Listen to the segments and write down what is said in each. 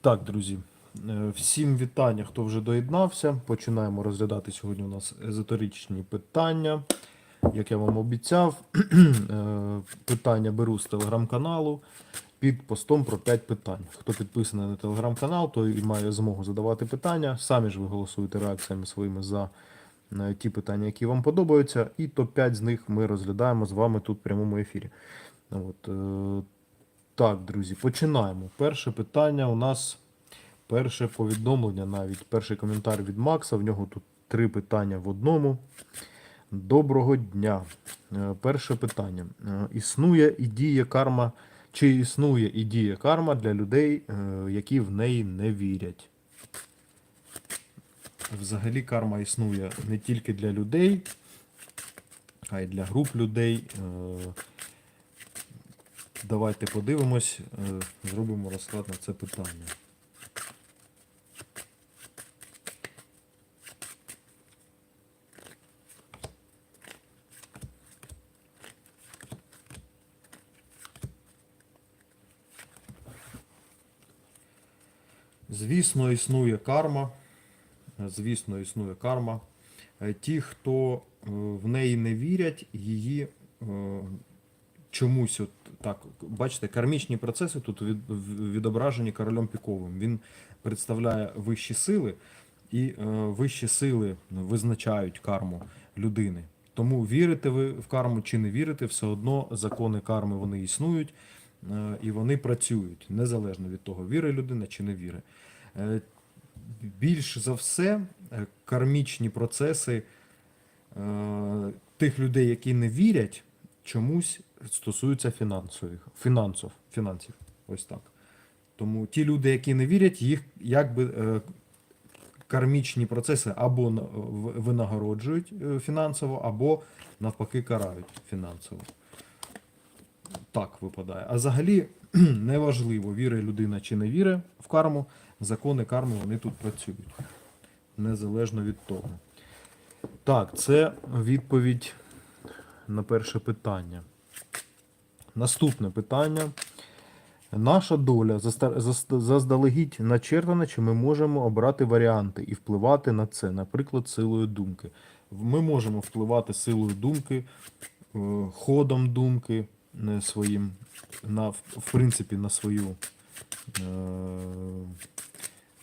Так, друзі, е, всім вітання, хто вже доєднався. Починаємо розглядати сьогодні у нас езотеричні питання. Як я вам обіцяв, е, питання беру з телеграм-каналу під постом про 5 питань. Хто підписаний на телеграм-канал, той і має змогу задавати питання. Самі ж ви голосуєте реакціями своїми за е, ті питання, які вам подобаються. І топ-5 з них ми розглядаємо з вами тут в прямому ефірі. От, так, друзі, починаємо. Перше питання у нас перше повідомлення, навіть перший коментар від Макса. В нього тут три питання в одному. Доброго дня. Е, Перше питання. Е, Існує і діє карма, чи існує і діє карма для людей, е, які в неї не вірять? Взагалі карма існує не тільки для людей, а й для груп людей. Давайте подивимось, е, зробимо розклад на це питання. Звісно, існує карма. Звісно, існує карма. Е, Ті, хто е, в неї не вірять, її чомусь, от так, бачите, кармічні процеси тут від, відображені королем піковим. Він представляє вищі сили, і е, вищі сили визначають карму людини. Тому вірите ви в карму чи не вірите, все одно закони карми вони існують е, і вони працюють незалежно від того, віри людина чи не віри. Е, Більш за все, кармічні процеси тих людей, які не вірять, чомусь стосуються фінансових, фінансов, фінансів. Ось так. Тому ті люди, які не вірять, їх якби е, кармічні процеси або винагороджують е, фінансово, або навпаки карають фінансово. Так випадає. А взагалі неважливо, віри людина чи не віри в карму, закони карми вони тут працюють. Незалежно від того. Так, це відповідь на перше питання. Наступне питання. Наша доля заздалегідь начертана, чи ми можемо обрати варіанти і впливати на це, наприклад, силою думки. Ми можемо впливати силою думки, е, ходом думки е, своїм, на, в принципі, на свою е,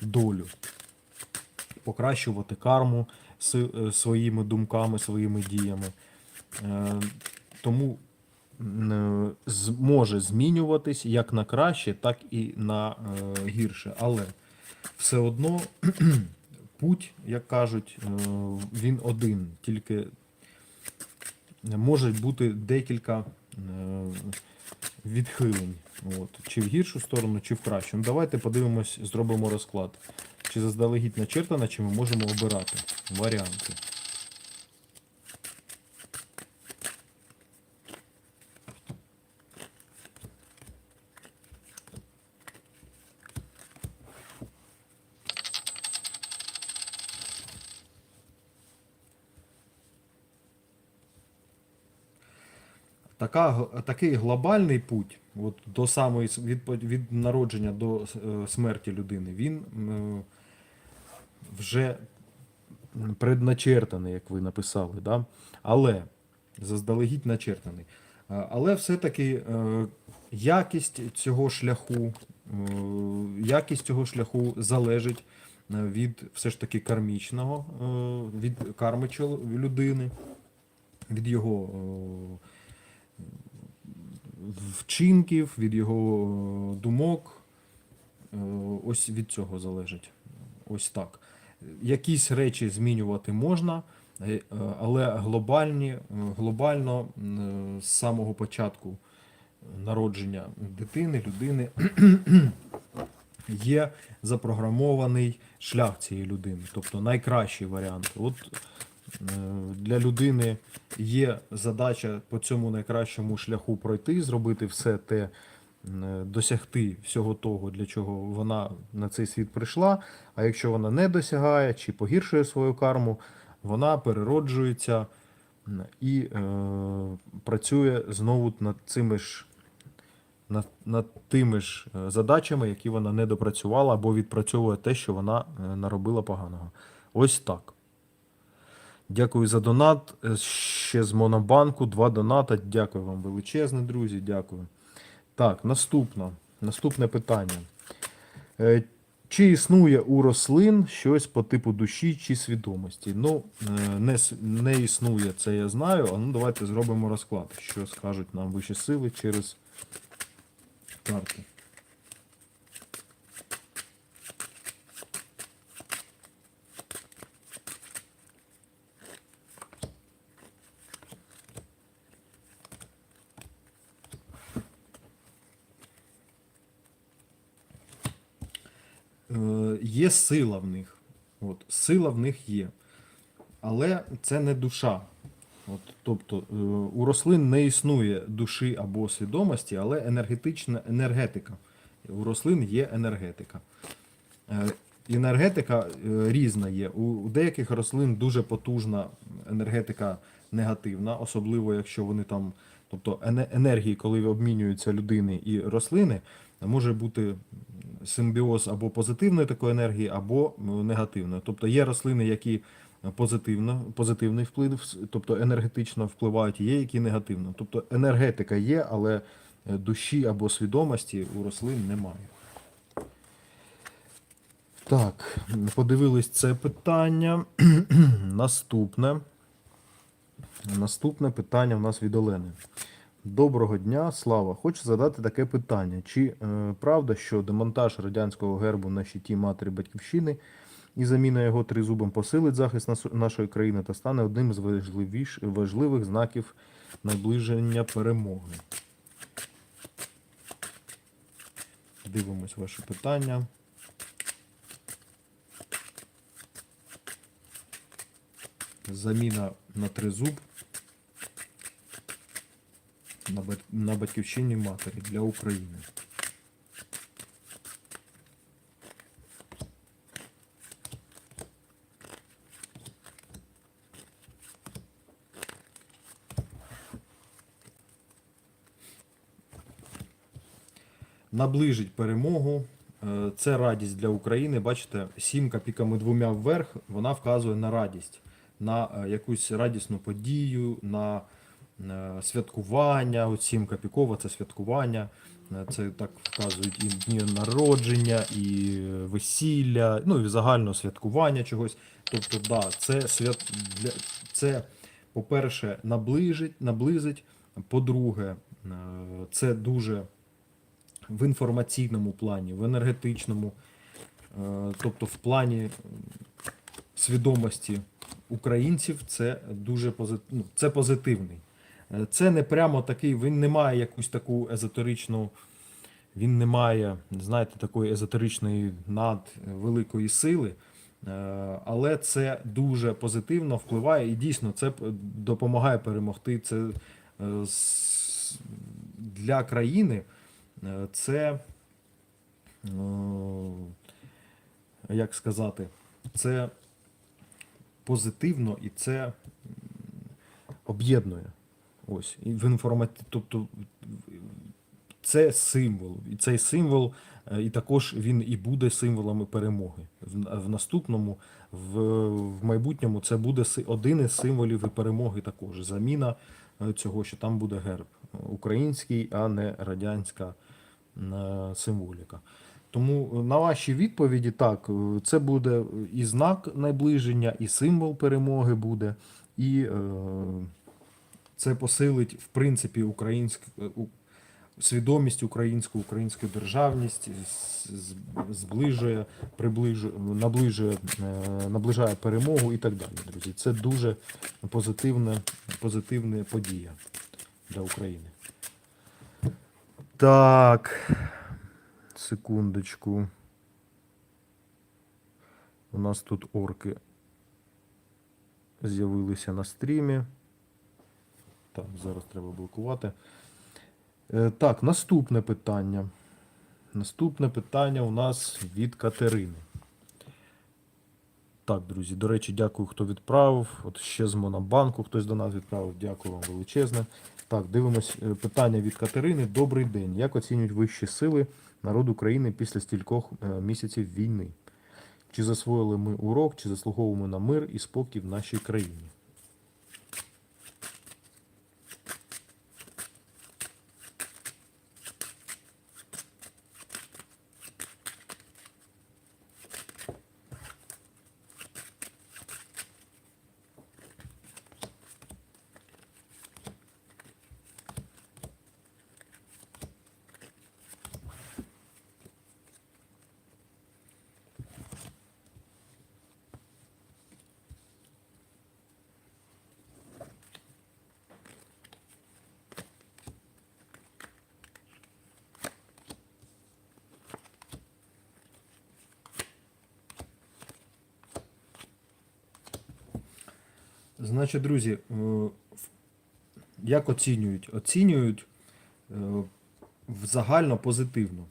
долю. Покращувати карму своїми думками, своїми діями. Тому е, зможе змінюватись як на краще, так і на е, гірше. Але все одно путь, як кажуть, е, він один, тільки може бути декілька відхилень. От, чи в гіршу сторону, чи в кращу. Ну, давайте подивимось, зробимо розклад. Чи заздалегідь начертано, чи ми можемо обирати варіанти. Така, такий глобальний путь от, до самої від, від народження до е, смерті людини, він м, вже предначертаний, як ви написали. Да? Але заздалегідь начертаний. Але все-таки е, якість цього шляху, е, якість цього шляху залежить е, від все ж таки кармічного, е, від карми людини, від його е, вчинків, від його е, думок. Е, Ось від цього залежить. Ось так. Якісь речі змінювати можна, е, але глобальні, глобально з самого початку народження дитини, людини є запрограмований шлях цієї людини, тобто найкращий варіант. От для людини є задача по цьому найкращому шляху пройти, зробити все те, досягти всього того, для чого вона на цей світ прийшла. А якщо вона не досягає чи погіршує свою карму, вона перероджується і е, працює знову над цими ж над, над тими ж е, задачами, які вона не допрацювала, або відпрацьовує те, що вона е, наробила поганого. Ось так. Дякую за донат. Е, Ще з Монобанку два доната. Дякую вам величезне, друзі. Дякую. Так, наступне. Наступне питання. Е, Чи існує у рослин щось по типу душі чи свідомості? Ну, е, не, не існує, це я знаю. А ну давайте зробимо розклад, що скажуть нам вищі сили через карти. Е, Є сила в них. От, сила в них є. Але це не душа. От, тобто е, у рослин не існує душі або свідомості, але енергетична енергетика. У рослин є енергетика. Е, Енергетика е, різна є. У у деяких рослин дуже потужна енергетика негативна, особливо якщо вони там, тобто енергії, коли обмінюються людини і рослини, може бути симбіоз або позитивної такої енергії, або негативної. Тобто є рослини, які позитивно, позитивний вплив, тобто енергетично впливають, є які негативно. Тобто енергетика є, але е, душі або свідомості у рослин немає. Так, подивились це питання. Наступне. Наступне питання в нас від Олени. Доброго дня, Слава. Хочу задати таке питання. Чи е, правда, що демонтаж радянського гербу на щиті матері батьківщини і заміна його тризубом посилить захист нашої країни та стане одним з важливіш, важливих знаків наближення перемоги? Дивимось ваше питання. Заміна на тризуб на, бат- на батьківщині матері для України. Наближить перемогу. Е, Це радість для України. Бачите, сімка піками двома вверх, вона вказує на радість, на е, якусь радісну подію, на е, святкування. От сімка пікова це святкування. Е, Це так вказують і дні народження, і весілля, ну і загально святкування чогось. Тобто, да, це свят це, по-перше, наближить, наблизить. По-друге, це дуже в інформаційному плані, в енергетичному, тобто в плані свідомості українців, це дуже позит... ну, це позитивний. Е, Це не прямо такий, він не має якусь таку езотеричну, він не має, знаєте, такої езотеричної надвеликої сили. Е, Але це дуже позитивно впливає і дійсно це допомагає перемогти. Це е, для країни це, як сказати, це позитивно і це об'єднує. Ось. І в інформаті... Тобто це символ. І цей символ, е, і також він і буде символами перемоги. В, наступному, в, в майбутньому, це буде один із символів і перемоги також. Заміна е, цього, що там буде герб український, а не радянська е, символіка. Тому е, на ваші відповіді так, е, це буде і знак наближення, і символ перемоги буде, і е, це посилить, в принципі, українськ, е, свідомість українську, українську державність, зближує, приближує, наближує, наближає перемогу і так далі, друзі. Це дуже позитивна, позитивна подія для України. Так. Секундочку. У нас тут орки з'явилися на стрімі. Так, зараз треба блокувати. Е, Так, наступне питання. Наступне питання у нас від Катерини. Так, друзі, до речі, дякую, хто відправив. От ще з Монобанку хтось до нас відправив. Дякую вам величезне. Так, дивимось е, питання від Катерини. Добрий день. Як оцінюють вищі сили народ України після стількох е, місяців війни? Чи засвоїли ми урок, чи заслуговуємо на мир і спокій в нашій країні? Значить, друзі, е, як оцінюють? Оцінюють е, загально позитивно.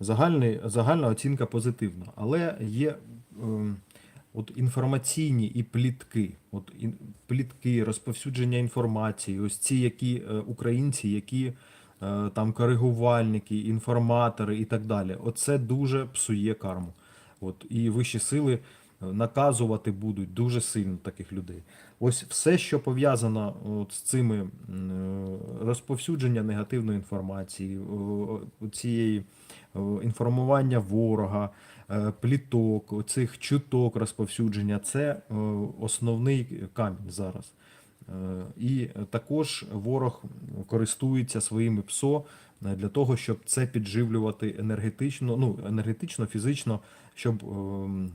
Загальний, загальна оцінка позитивна. Але є е, от інформаційні і плітки. От плітки, розповсюдження інформації, ось ці які українці, які там коригувальники, інформатори і так далі. Оце дуже псує карму. От, і вищі сили наказувати будуть дуже сильно таких людей. Ось все, що пов'язано от з цими е, розповсюдження негативної інформації, о, цієї інформування ворога, е, пліток, цих чуток розповсюдження це е, основний камінь зараз. Е, І також ворог користується своїми ПСО е, для того, щоб це підживлювати енергетично, ну енергетично, фізично, щоб е,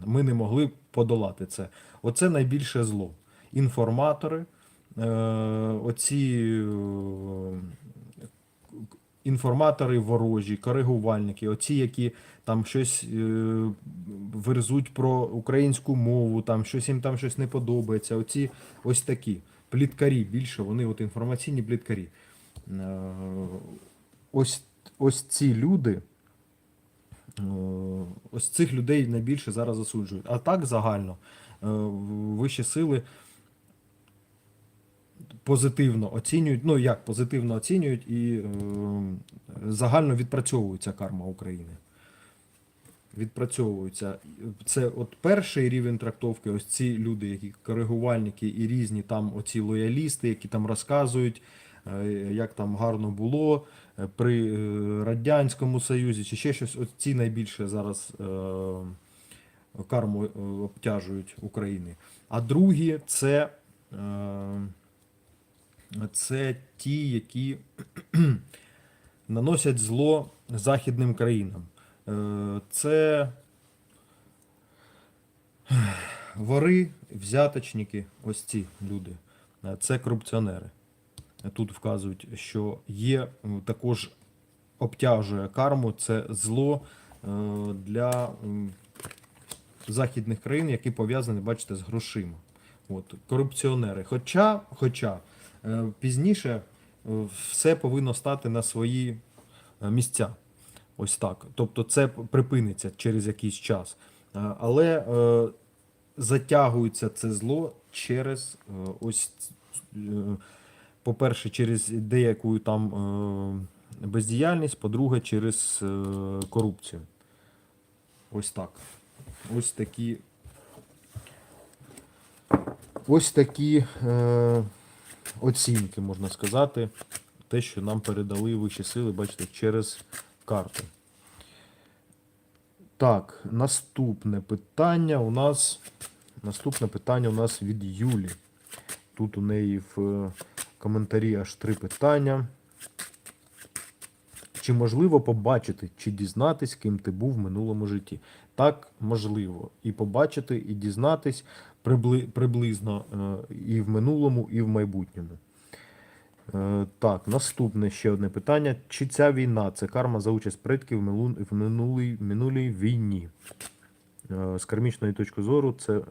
ми не могли подолати це. Оце найбільше зло. Інформатори, оці інформатори ворожі, коригувальники, оці, які там щось верзуть про українську мову, там щось їм там щось не подобається. Оці ось такі пліткарі більше, вони от інформаційні пліткарі. Е, ось, ось ці люди. е, Ось цих людей найбільше зараз засуджують. А так загально е, вищі сили позитивно оцінюють. Ну як позитивно оцінюють і загально відпрацьовується карма України. Відпрацьовуються. Це от перший рівень трактовки, ось ці люди, які коригувальники і різні там оці лоялісти, які там розказують, е, як там гарно було е, при е, Радянському Союзі чи ще щось. От ці найбільше зараз карму обтяжують України. А другі це, це ті, які наносять зло західним країнам. Е, Це вори, взяточники, ось ці люди. Е, Це корупціонери. Тут вказують, що є також обтяжує карму, це зло е, для західних країн, які пов'язані, бачите, з грошима. От, корупціонери. Хоча, хоча е, пізніше е, все повинно стати на свої е, місця. Ось так. Тобто це припиниться через якийсь час. Але е, затягується це зло через е, ось, е, по-перше, через деяку там е, бездіяльність, по-друге, через е, корупцію. Ось так. Ось такі. Ось такі е, оцінки, можна сказати. Те, що нам передали вищі сили, бачите, через карти. Так, наступне питання у нас. Наступне питання у нас від Юлі. Тут у неї в е, коментарі аж три питання. Чи можливо побачити, чи дізнатись, ким ти був в минулому житті? Так, можливо. І побачити, і дізнатись прибли, приблизно е, і в минулому, і в майбутньому. Е, Так, наступне ще одне питання. Чи ця війна це карма за участь предків в минулій, минулій війні? Е, З кармічної точки зору, це е,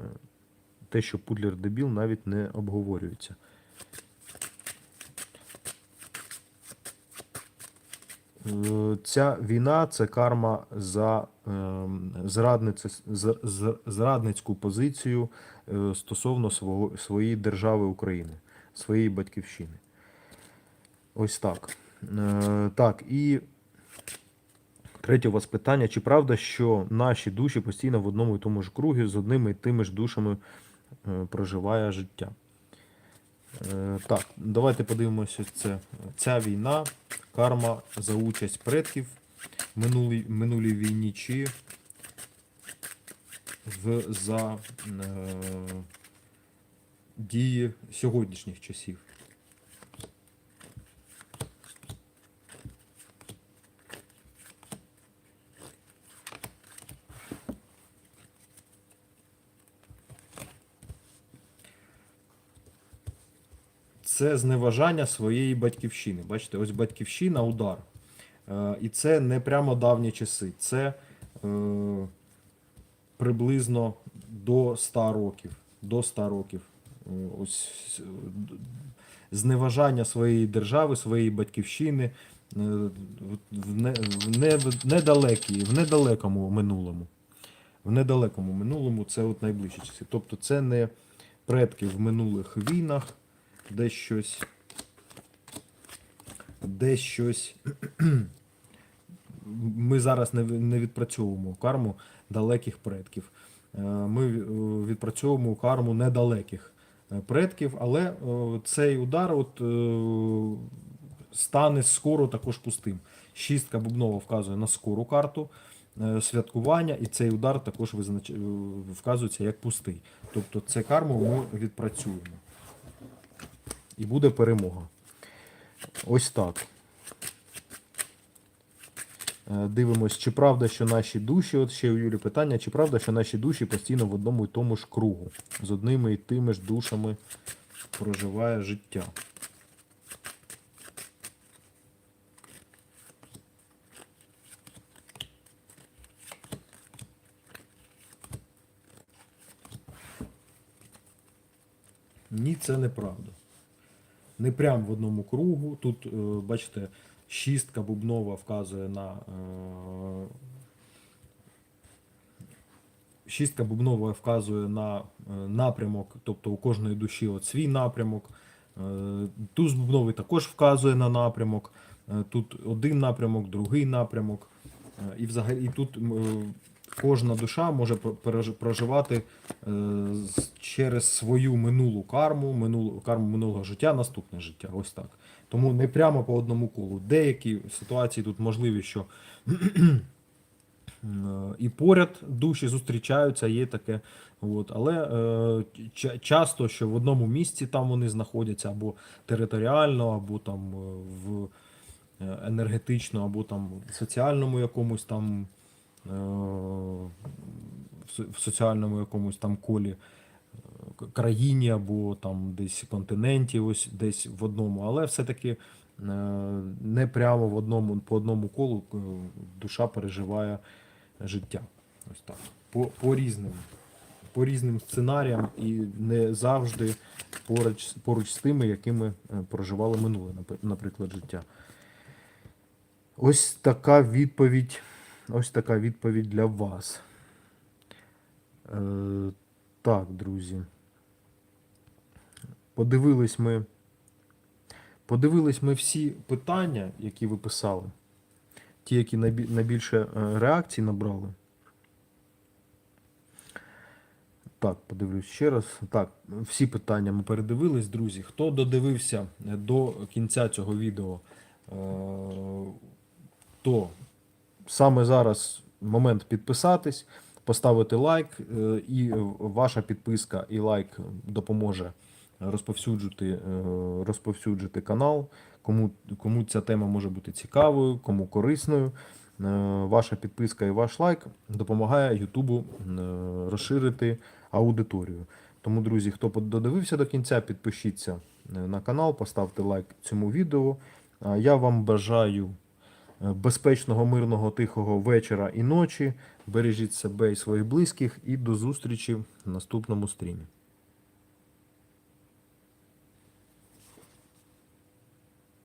те, що Пудлер дебіл, навіть не обговорюється. Ця війна це карма за ем, зрадницьку позицію стосовно свого, своєї держави України, своєї батьківщини. Ось так. Е, так, і третє у вас питання: чи правда, що наші душі постійно в одному і тому ж кругі з одними і тими ж душами е, проживає життя? Е, так, давайте подивимося це. Ця війна, карма за участь предків в минулій, минулій війні, чи в, за е, дії сьогоднішніх часів. Це зневажання своєї батьківщини. Бачите, ось батьківщина, удар. Е, І це не прямо давні часи. Це е, приблизно до 100 років. До 100 років. Е, Ось зневажання своєї держави, своєї батьківщини в недалекій, в недалекому минулому. В недалекому минулому це от найближчі часи. Тобто це не предки в минулих війнах, де щось. Де щось. Ми зараз не, відпрацьовуємо карму далеких предків. Е, Ми е, відпрацьовуємо карму недалеких е, предків, але цей удар от, стане скоро також пустим. Шістка бубнова вказує на скору карту святкування, і цей удар також визнач... вказується як пустий. Тобто це карму ми відпрацюємо. І буде перемога. Ось так. Е, Дивимось, чи правда, що наші душі, от ще у Юлі питання, чи правда, що наші душі постійно в одному і тому ж кругу, з одними і тими ж душами проживає життя. Ні, це неправда. Не прям в одному кругу. Тут, е, бачите, шістка бубнова вказує на. е, Шістка бубнова вказує на е, напрямок, тобто у кожної душі от свій напрямок. Туз бубновий також вказує на напрямок. Тут один напрямок, другий напрямок. І взагалі і тут кожна душа може про- проживати е, через свою минулу карму, минулу карму минулого життя, наступне життя. Ось так. Тому не прямо по одному колу. Деякі ситуації тут можливі, що е, і поряд душі зустрічаються, є таке. От, але е, ча- часто, що в одному місці там вони знаходяться, або територіально, або там е, в е, енергетично, або там в соціальному якомусь там в соціальному якомусь там колі е, країні, або там десь континенті, ось десь в одному, але все-таки е, не прямо в одному по одному колу е, душа переживає життя. Ось так. По, по різним. По різним сценаріям і не завжди поруч, поруч з тими, якими е, проживали минуле, наприклад, життя. Ось така відповідь. Ось така відповідь для вас. Е, так, друзі. Подивились ми. Подивились ми всі питання, які ви писали. Ті, які найбільше е, реакцій набрали. Так, подивлюсь ще раз. Так, всі питання ми передивились, друзі. Хто додивився до кінця цього відео, е, то саме зараз момент підписатись, поставити лайк, е, і ваша підписка і лайк допоможе розповсюджити, е, розповсюджити канал. Кому, кому ця тема може бути цікавою, кому корисною. Е, Ваша підписка і ваш лайк допомагає Ютубу розширити аудиторію. Тому, друзі, хто додивився до кінця, підпишіться на канал, поставте лайк цьому відео. Я вам бажаю безпечного, мирного, тихого вечора і ночі. Бережіть себе і своїх близьких, і до зустрічі в наступному стрімі.